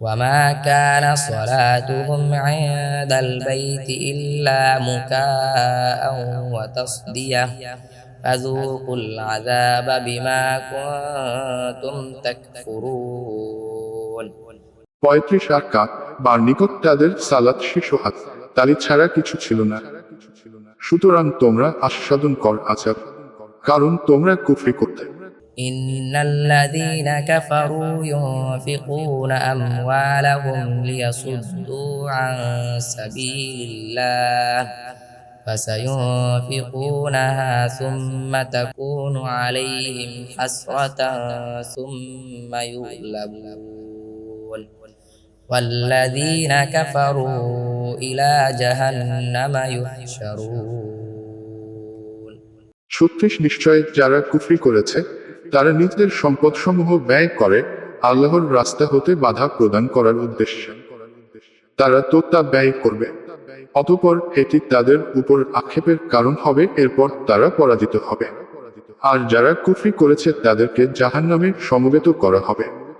وما كان صلاتهم عند البيت إلا مكاء وتصدية فذوقوا العذاب بما كنتم تكفرون পঁয়ত্রিশ আর কাক বার নিকট তাদের সালাত শিশু হাত তালি ছাড়া কিছু ছিল না সুতরাং তোমরা আস্বাদন কর আচার কারণ তোমরা কুফরি করতে إن الذين كفروا ينفقون أموالهم ليصدوا عن سبيل الله فسينفقونها ثم تكون عليهم حسرة ثم يغلبون والذين كفروا إلى جهنم يحشرون ছত্রিশ নিশ্চয় যারা কুফরি করেছে তারা নিজেদের সম্পদসমূহ ব্যয় করে, আল্লাহর রাস্তা হতে বাধা প্রদান করার উদ্দেশ্যে। তারা তো তা ব্যয় করবে। অতপর এটি তাদের উপর আক্ষেপের কারণ হবে, এরপর তারা পরাজিত হবে। আর যারা কুফরি করেছে, তাদেরকে জাহান্নামে সমবেত করা হবে।